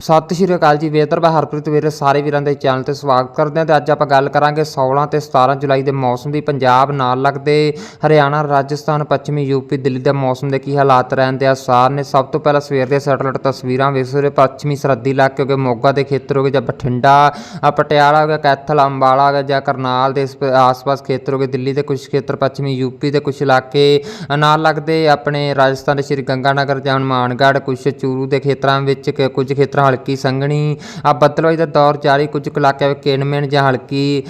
ਸਤਿ ਸ਼੍ਰੀ ਅਕਾਲ ਜੀ ਵੇਤਰ ਮੈਂ ਹਰਪ੍ਰੀਤ ਵੀਰੇ, ਸਾਰੇ ਵੀਰਾਂ ਦੇ ਚੈਨਲ ਤੇ ਸਵਾਗਤ ਕਰਦੇ ਹਾਂ ਤੇ ਅੱਜ ਆਪਾਂ ਗੱਲ ਕਰਾਂਗੇ 16 ਤੇ 17 ਜੁਲਾਈ ਦੇ ਮੌਸਮ ਦੀ, ਪੰਜਾਬ ਨਾਲ ਲੱਗਦੇ ਹਰਿਆਣਾ, ਰਾਜਸਥਾਨ, ਪੱਛਮੀ ਯੂਪੀ ਦਿੱਲੀ ਦੇ ਮੌਸਮ ਦੇ ਕੀ ਹਾਲਾਤ ਰਹਿੰਦੇ ਆ? ਸਾਰ ਨੇ ਸਭ ਤੋਂ ਪਹਿਲਾਂ ਸਵੇਰ ਦੇ ਸੈਟਲਾਈਟ ਤਸਵੀਰਾਂ ਵੇਖ ਸਕਦੇ ਪੱਛਮੀ ਸਰਹੱਦੀ ਇਲਾਕੇ ਹੋ ਗਏ, ਮੋਗਾ ਦੇ ਖੇਤਰ ਹੋ ਗਏ ਜਾਂ ਬਠਿੰਡਾ ਪਟਿਆਲਾ ਹੋ ਗਿਆ, ਕੈਥਲ, ਅੰਬਾਲਾ ਹੋ ਗਿਆ ਜਾਂ ਕਰਨਾਲ ਦੇ ਆਸ-ਪਾਸ ਖੇਤਰ ਹੋ ਗਏ, ਦਿੱਲੀ ਦੇ ਕੁਝ ਖੇਤਰ, ਪੱਛਮੀ ਯੂਪੀ ਦੇ ਕੁਝ ਇਲਾਕੇ ਨਾਲ ਲੱਗਦੇ ਆਪਣੇ ਰਾਜਸਥਾਨ ਦੇ ਸ਼੍ਰੀ ਗੰਗਾਨਗਰ ਜਾਂ ਹਨੂੰਮਾਨਗੜ੍ਹ ਕੁਝ ਚੂਰੂ ਦੇ ਖੇਤਰਾਂ ਵਿੱਚ ਕ- ਕੁਝ ਖੇਤਰਾਂ ਹਲਕੀ ਸੰਘਣੀ। ਆ ਬੱਦਲਵਾਈ ਦਾ ਦੌਰ ਜਾਰੀ, ਕੁਝ ਕੁ ਇਲਾਕਿਆਂ ਵਿੱਚ ਕਿਣਮਿਣ ਜਾਂ ਹਲਕੀ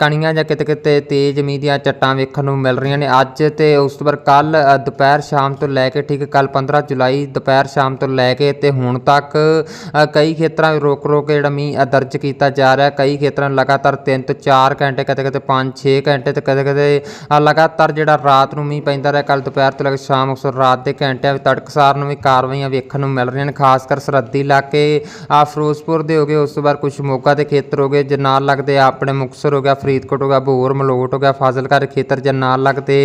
ਕਣੀਆਂ ਜਾਂ ਕਿਤੇ ਕਿਤੇ ਤੇਜ਼ ਮੀਂਹ ਦੀਆਂ ਚੱਟਾਂ ਵੇਖਣ ਨੂੰ ਮਿਲ ਰਹੀਆਂ ਨੇ। ਅੱਜ ਤੇ ਉਸ ਤੋਂ ਬਾਅਦ ਕੱਲ ਦੁਪਹਿਰ ਸ਼ਾਮ ਤੋਂ ਲੈ ਕੇ ਠੀਕ ਕੱਲ 15 ਜੁਲਾਈ ਦੁਪਹਿਰ ਸ਼ਾਮ ਤੋਂ ਲੈ ਕੇ ਤੇ ਹੁਣ ਤੱਕ ਕਈ ਖੇਤਰਾਂ ਵਿੱਚ ਰੋਕ ਰੋਕ ਕੇ ਜਿਹੜਾ ਮੀਂਹ ਦਰਜ ਕੀਤਾ ਜਾ ਰਿਹਾ ਕਈ ਖੇਤਰਾਂ ਲਗਾਤਾਰ 3 ਤੋਂ 4 ਘੰਟੇ ਕਦੇ ਕਦੇ 5-6 ਘੰਟੇ ਤੇ ਕਦੇ ਕਦੇ ਲਗਾਤਾਰ ਜਿਹੜਾ ਰਾਤ ਨੂੰ ਮੀਂਹ ਪੈਂਦਾ ਰਿਹਾ ਕੱਲ ਦੁਪਹਿਰ ਤੋਂ ਲੈ ਕੇ ਸ਼ਾਮ ਉਸ ਰਾਤ ਦੇ ਘੰਟਿਆਂ ਵਿੱਚ ਤੜਕਸਾਰ ਨੂੰ ਵੀ ਕਾਰਵਾਈਆਂ ਵੇਖਣ ਨੂੰ ਮਿਲ ਰਹੀਆਂ ਨੇ, ਖਾਸ ਕਰ ਸਰਹੱਦੀ ਇਲਾਕੇ। ਆ ਫਿਰੋਜ਼ਪੁਰ ਦੇ ਹੋ ਗਏ, ਉਸ ਤੋਂ ਬਾਅਦ ਕੁਝ ਮੋਗਾ ਦੇ ਖੇਤਰ ਹੋ ਗਏ, ਜੇ ਨਾਲ ਲੱਗਦੇ ਆਪਣੇ ਮੁਕਤਸਰ ਹੋ ਗਿਆ, ਫਰੀਦਕੋਟ ਹੋ ਗਿਆ, ਬੋਰ, ਮਲੋਟ ਹੋ ਗਿਆ, ਫਾਜ਼ਿਲਕਾ ਦੇ ਖੇਤਰ ਜੇ ਨਾਲ ਲੱਗਦੇ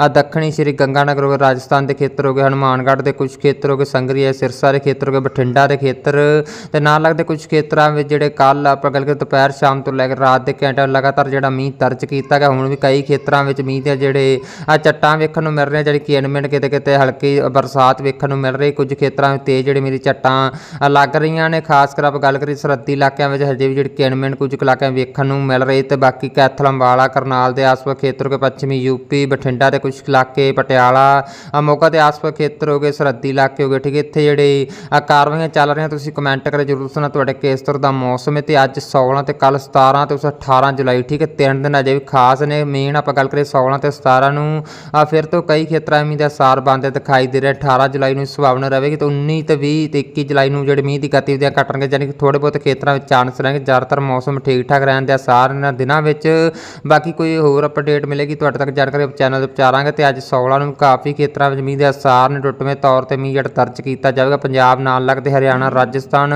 ਆ ਦੱਖਣੀ ਸ਼੍ਰੀ ਗੰਗਾਨਗਰ ਹੋ ਗਿਆ ਰਾਜਸਥਾਨ ਦੇ ਖੇਤਰ ਹੋ ਗਏ, ਹਨੂਮਾਨਗੜ੍ਹ ਦੇ ਕੁਝ ਖੇਤਰ ਹੋ ਗਏ, ਸੰਗਰੀਆ ਸਿਰਸਾ ਦੇ ਖੇਤਰ ਹੋ ਗਏ, ਬਠਿੰਡਾ ਦੇ ਖੇਤਰ ਤੇ ਨਾਲ ਲੱਗਦੇ ਕੁਝ ਖੇਤਰਾਂ ਵਿੱਚ ਜਿਹੜੇ ਕੱਲ ਆਪਾਂ ਗੱਲ ਕਰੀਏ ਦੁਪਹਿਰ, ਸ਼ਾਮ ਤੋਂ ਲੈ ਕੇ ਰਾਤ ਦੇ ਘੰਟੇ ਲਗਾਤਾਰ ਜਿਹੜਾ ਮੀਂਹ ਦਰਜ ਕੀਤਾ ਗਿਆ, ਹੁਣ ਵੀ ਕਈ ਖੇਤਰਾਂ ਵਿੱਚ ਮੀਂਹ ਦੇ ਜਿਹੜੇ ਆ ਚੱਟਾਂ ਵੇਖਣ ਨੂੰ ਮਿਲ ਰਹੀਆਂ, ਜਿਹੜੀ ਕਿਨਮਿੰਟ ਕਿਤੇ ਕਿਤੇ ਹਲਕੀ ਬਰਸਾਤ ਵੇਖਣ ਨੂੰ ਮਿਲ ਰਹੀ, ਕੁਝ ਖੇਤਰਾਂ ਵਿੱਚ ਤੇਜ਼ ਜਿਹੜੇ ਮੇਰੀ ਚੱਟਾਂ ਲੱਗ ਰਹੀਆਂ ਨੇ ਖਾਸ ਕਰ ਆਪਾਂ ਗੱਲ ਕਰੀਏ ਸਰਹੱਦੀ ਇਲਾਕਿਆਂ ਵਿੱਚ ਹਜੇ ਵੀ ਜਿਹੜੀ ਕਿਨਮਿੰਟ ਕੁਝ ਕੁ ਇਲਾਕਿਆਂ ਵੇਖਣ ਨੂੰ ਮਿਲ ਰਹੇ ਤੇ ਬਾਕੀ ਕੈਥਲ ਅੰਬਾਲਾ ਕਰਨਾਲ ਦੇ ਆਸ-ਪਾਸ ਖੇਤਰ ਹੋ ਗਏ, ਪੱਛਮੀ ਯੂਪੀ, ਬਠਿੰਡਾ ਦੇ ਕੁਝ ਇਲਾਕੇ, ਪਟਿਆਲਾ ਮੋਗਾ ਦੇ ਆਸ-ਪਾਸ ਖੇਤਰ ਹੋ ਗਏ, ਸਰਹੱਦੀ ਇਲਾਕੇ ਹੋ ਗਏ। ਠੀਕ ਹੈ, ਇੱਥੇ ਜਿਹੜੇ ਕਾਰਵਾਈਆਂ ਚੱਲ ਰਹੀਆਂ, ਤੁਸੀਂ ਕਮੈਂਟ ਕਰੇ ਜਰੂਰ ਦੱਸਣਾ ਤੁਹਾਡੇ ਕੇਸਤਰ ਦਾ ਮੌਸਮ ਹੈ ਤੇ ਅੱਜ 16 ਤੇ ਕੱਲ 17 ਤੇ ਉਸ 18 ਜੁਲਾਈ, ਠੀਕ ਹੈ, ਤਿੰਨ ਦਿਨ ਅਜੇ ਵੀ ਖਾਸ ਨੇ ਮੇਨ ਆਪਾਂ ਗੱਲ ਕਰੀਏ 16 ਤੇ 17 ਨੂੰ ਫਿਰ ਤੋਂ ਕਈ ਖੇਤਰਾਂ ਮੀਂਹ ਦਾ ਸਾਰ ਬੰਦ ਦਿਖਾਈ ਦੇ ਰਿਹਾ 18 ਜੁਲਾਈ ਨੂੰ ਸੰਭਾਵਨਾ ਰਹੇਗੀ ਤੇ 19 ਤੇ 20 ਤੇ 21 ਜੁਲਾਈ ਨੂੰ ਜਿਹੜੇ ਮੀਂਹ ਦੀ ਗਤੀ ਗਤੀਵਿਧੀਆਂ ਘਟਣਗੇ ਯਾਨੀ ਕਿ ਥੋੜੇ ਬਹੁਤ ਖੇਤਰਾਂ ਵਿੱਚ ਚਾਂਸ ਰਹਿਣਗੇ। ਜ਼ਿਆਦਾਤਰ ਮੌਸਮ ਠੀਕ ਠਾਕ ਰਹਿਣ ਦੇ ਆਸਾਰ ਇਹਨਾਂ ਦਿਨਾਂ ਵਿੱਚ। ਬਾਕੀ ਕੋਈ ਹੋਰ ਅਪਡੇਟ ਮਿਲੇਗੀ, ਤੁਹਾਡੇ ਤੱਕ ਜਾਣਕਾਰੀ ਚੈਨਲ ਤੇ ਪਹੁੰਚਾਵਾਂਗੇ ਤੇ ਅੱਜ 16 ਨੂੰ ਕਾਫੀ ਖੇਤਰਾਂ ਵਿੱਚ ਮੀਂਹ ਦੇ ਆਸਾਰ ਨੇ ਟੁੱਟਵੇਂ ਤੌਰ ਤੇ ਮੀਂਹ ਜਿਹੜਾ ਦਰਜ ਕੀਤਾ ਜਾਵੇਗਾ। ਪੰਜਾਬ ਨਾਲ ਲੱਗਦੇ ਹਰਿਆਣਾ, ਰਾਜਸਥਾਨ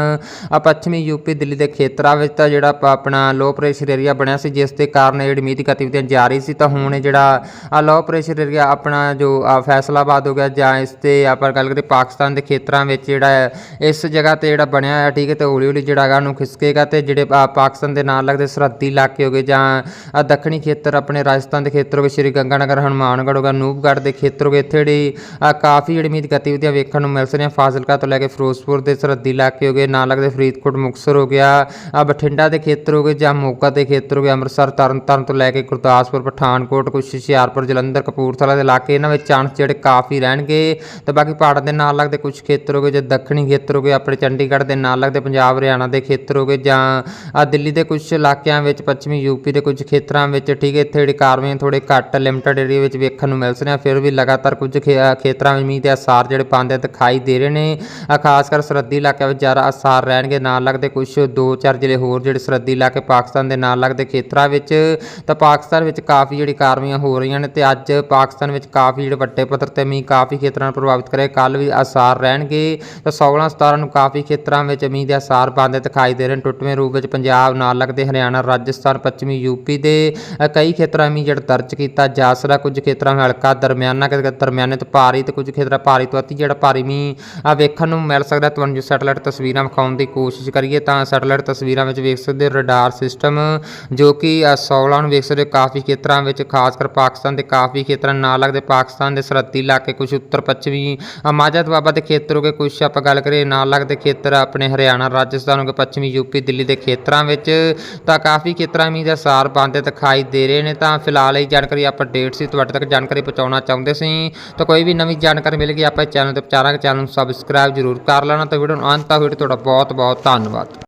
ਆ ਪੱਛਮੀ ਯੂਪੀ ਦਿੱਲੀ ਦੇ ਖੇਤਰਾਂ ਵਿੱਚ ਤਾਂ ਜਿਹੜਾ ਆਪਣਾ ਲੋ ਪ੍ਰੈਸ਼ਰ ਏਰੀਆ ਬਣਿਆ ਸੀ, ਜਿਸ ਦੇ ਕਾਰਨ ਜਿਹੜੀ ਮੀਂਹ ਦੀ ਗਤੀਵਿਧੀਆਂ ਜਾਰੀ ਸੀ, ਤਾਂ ਹੁਣ ਇਹ ਜਿਹੜਾ ਆ ਲੋ ਪ੍ਰੈਸ਼ਰ ਏਰੀਆ ਆਪਣਾ ਜੋ ਫੈਸਲਾਬਾਦ ਹੋ ਗਿਆ ਜਾਂ ਇਸ ਤੇ ਆਪਾਂ ਗੱਲ ਕਰੀਏ ਪਾਕਿਸਤਾਨ ਦੇ ਖੇਤਰਾਂ ਵਿੱਚ ਜਿਹੜਾ ਇਸ ਜਗ੍ਹਾ ਤੇ ਜਿਹੜਾ ਬਣਿਆ ਹੈ, ਠੀਕ ਹੈ, ਤੇ ਹੌਲੀ ਹੌਲੀ ਜਿਹੜਾ ਹੈਗਾ ਨੂੰ ਖਿਸਕੇਗਾ ਤੇ ਜਿਹੜੇ ਪਾਕਿਸਤਾਨ ਦੇ ਨਾਲ ਲੱਗਦੇ ਸਰਹੱਦੀ ਇਲਾਕੇ ਹੋ ਗਏ ਜਾਂ ਦੱਖਣੀ ਖੇਤਰ ਆਪਣੇ ਰਾਜਸਥਾਨ ਦੇ ਖੇਤਰ ਹੋ ਗਏ ਸ਼੍ਰੀ ਗੰਗਾਨਗਰ, ਹਨੂਮਾਨਗੜ੍ਹ ਹੋ ਗਿਆ, ਨੂਪਗੜ੍ਹ ਦੇ ਖੇਤਰ ਹੋ ਗਏ, ਇੱਥੇ ਜਿਹੜੀ ਕਾਫੀ ਜਿਹੜੀ ਮੀਂਹ ਗਤੀਵਿਧੀਆਂ ਵੇਖਣ ਨੂੰ ਮਿਲ ਸਕਦੀਆਂ ਫਾਜ਼ਿਲਕਾ ਤੋਂ ਲੈ ਕੇ ਫਿਰੋਜ਼ਪੁਰ ਦੇ ਸਰਹੱਦੀ ਇਲਾਕੇ ਹੋ ਗਏ, ਨਾਲ ਲੱਗਦੇ ਫਰੀਦਕੋਟ, ਮੁਕਤਸਰ ਹੋ ਗਿਆ ਬਠਿੰਡਾ ਦੇ ਖੇਤਰ ਹੋ ਗਏ ਜਾਂ ਮੋਗਾ ਦੇ ਖੇਤਰ ਹੋ ਗਏ, ਅੰਮ੍ਰਿਤਸਰ, ਤਰਨਤਾਰਨ ਤੋਂ ਲੈ ਕੇ ਗੁਰਦਾਸਪੁਰ, ਪਠਾਨਕੋਟ, ਕੁਛ ਹੁਸ਼ਿਆਰਪੁਰ, ਜਲੰਧਰ, ਕਪੂਰਥਲਾ ਦੇ ਇਲਾਕੇ, ਇਹਨਾਂ ਵਿੱਚ ਚਾਂਸ ਜਿਹੜੇ ਕਾਫੀ ਰਹਿਣਗੇ, ਤੇ ਬਾਕੀ ਪਹਾੜਾਂ ਦੇ ਨਾਲ ਲੱਗਦੇ ਕੁਝ ਖੇਤਰ ਹੋ ਗਏ ਜੇ ਦੱਖਣੀ ਖੇਤਰ ਹੋ ਗਏ, ਆਪਣੇ ਚੰਡੀਗੜ੍ਹ ਦੇ ਨਾਲ ਲੱਗਦੇ ਪੰਜਾਬ, ਹਰਿਆਣਾ ਦੇ ਖੇਤਰ ਹੋ ਗਏ ਜਾਂ ਦਿੱਲੀ ਦੇ ਕੁਝ ਇਲਾਕਿਆਂ ਵਿੱਚ, ਪੱਛਮੀ ਯੂਪੀ ਦੇ ਕੁਝ ਖੇਤਰਾਂ ਵਿੱਚ, ਠੀਕ ਹੈ, ਇੱਥੇ ਜਿਹੜੇ ਕਾਰਵਾਈਆਂ ਥੋੜੇ ਘੱਟ ਲਿਮਟਡ ਏਰੀਆ ਵਿੱਚ ਵੇਖਣ ਨੂੰ ਮਿਲ ਸਕਦੀਆਂ ਫਿਰ ਵੀ ਲਗਾਤਾਰ ਕੁਝ ਖੇ- ਖੇਤਰਾਂ ਵਿੱਚ ਮੀਂਹ ਦੇ ਅਸਾਰ ਜਿਹੜੇ ਪਾਉਂਦੇ ਦਿਖਾਈ ਦੇ ਰਹੇ ਨੇ। ਖਾਸ ਕਰ ਸਰਹੱਦੀ ਇਲਾਕਿਆਂ ਵਿੱਚ ਜ਼ਿਆਦਾ ਅਸਾਰ ਰਹਿਣਗੇ, ਨਾਲ ਲੱਗਦੇ ਕੁਝ ਦੋ ਚਾਰ ਜ਼ਿਲ੍ਹੇ ਹੋਰ ਜਿਹੜੇ ਸਰਹੱਦੀ ਇਲਾਕੇ ਪਾਕਿਸਤਾਨ ਦੇ ਨਾਲ ਲੱਗਦੇ ਖੇਤਰਾਂ ਵਿੱਚ, ਤਾਂ ਪਾਕਿਸਤਾਨ ਵਿੱਚ ਕਾਫੀ ਜਿਹੜੀ ਕਾਰਵਾਈਆਂ ਹੋ ਰਹੀਆਂ ਨੇ ਤੇ ਅੱਜ ਪਾਕਿਸਤਾਨ ਵਿੱਚ ਕਾਫੀ ਜਿਹੜੇ ਵੱਡੇ ਪੱਧਰ ਤੇ ਮੀਂਹ ਕਾਫੀ ਖੇਤਰਾਂ ਨੂੰ ਪ੍ਰਭਾਵਿਤ ਕਰੇ ਕੱਲ ਵੀ ਅਸਾਰ ਰਹਿਣਗੇ। ਤਾਂ 16 17 ਨੂੰ ਕਾਫੀ ਖੇਤਰਾਂ ਵਿੱਚ ਮੀਂਹ ਦੇ ਅਸਾਰ ਪਾਉਂਦੇ ਦਿਖਾਈ ਦੇ ਰਹੇ ਨੇ। ਟੁੱਟਵੇਂ ਰੂਪ ਵਿੱਚ ਪੰਜਾਬ ਨਾਲ ਲੱਗਦੇ ਹਰਿਆਣਾ ਰਾਜਸਥਾਨ ਪੱਛਮੀ ਯੂਪੀ ਦੇ ਕਈ ਖੇਤਰਾਂ ਮੀਂਹ ਜਿਹੜਾ ਦਰਜ ਕੀਤਾ ਜਾ ਸਕਦਾ। ਕੁਝ ਖੇਤਰਾਂ ਵਿੱਚ ਹਲਕਾ ਦਰਮਿਆਨਾ ਦਰਮਿਆਨੇ ਤੋਂ ਭਾਰੀ ਤੇ ਕੁਝ ਖੇਤਰਾਂ ਭਾਰੀ ਤੋਂ ਅਤੀ ਜਿਹੜਾ ਭਾਰੀ ਮੀਂਹ ਆ ਵੇਖਣ ਨੂੰ ਮਿਲ ਸਕਦਾ। ਤੁਹਾਨੂੰ ਜੋ ਸੈਟਲਾਈਟ ਤਸਵੀਰਾਂ ਵਿਖਾਉਣ ਦੀ ਕੋਸ਼ਿਸ਼ ਕਰੀਏ ਤਾਂ ਸੈਟਲਾਈਟ ਤਸਵੀਰਾਂ ਵਿੱਚ ਵੇਖ ਸਕਦੇ ਰਡਾਰ ਸਿਸਟਮ ਜੋ ਕਿ ਅ, 16 ਨੂੰ ਵੇਖ ਸਕਦੇ ਕਾਫੀ ਖੇਤਰਾਂ ਵਿੱਚ ਖਾਸ ਕਰ ਪਾਕਿਸਤਾਨ ਦੇ ਕਾਫੀ ਖੇਤਰਾਂ ਨਾਲ ਲੱਗਦੇ। ਪਾਕਿਸਤਾਨ ਦੇ ਸਰਹੱਦੀ ਇਲਾਕੇ ਕੁਝ ਉੱਤਰ ਪੱਛਮੀ ਮਾਝਾ ਦੁਆਬਾ ਦੇ ਖੇਤਰ ਹੋ ਗਏ। ਕੁਝ ਆਪਾਂ ਗੱਲ ਕਰੀਏ ਨਾਲ ਲੱਗਦੇ ਖੇਤਰ ਆਪਣੇ ਹਰਿਆਣਾ, ਰਾਜਸਥਾਨ ਹੋ ਗਏ ਪੱਛਮੀ ਯੂਪੀ ਦਿੱਲੀ ਦੇ ਖੇਤਰਾਂ ਵਿੱਚ ਤਾਂ ਕਾਫੀ ਖੇਤਰਾਂ ਮੀਂਹ ਦਾ ਸਾਰ ਪਾਉਂਦੇ ਦਿਖਾਈ ਦੇ ਰਹੇ ਨੇ। ਤਾਂ ਫਿਲਹਾਲ ਇਹ ਜਾਣਕਾਰੀ ਆਪਾਂ ਡੇਟ ਸੀ, ਤੁਹਾਡੇ ਤੱਕ ਜਾਣਕਾਰੀ ਪਹੁੰਚਾਉਣਾ ਚਾਹੁੰਦੇ ਸੀ। ਤਾਂ ਕੋਈ ਵੀ ਨਵੀਂ ਜਾਣਕਾਰੀ ਮਿਲੇਗੀ, ਆਪਾਂ ਚੈਨਲ ਤੇ ਪਹੁੰਚਾਰਾਂਗੇ ਚੈਨਲ ਨੂੰ ਸਬਸਕ੍ਰਾਈਬ ਜ਼ਰੂਰ ਕਰ ਲੈਣਾ। ਤਾਂ ਵੀਡੀਓ ਨੂੰ ਅੰਤ ਤੱਕ ਵੀਡੀਓ ਤੁਹਾਡਾ ਬਹੁਤ ਬਹੁਤ ਧੰਨਵਾਦ।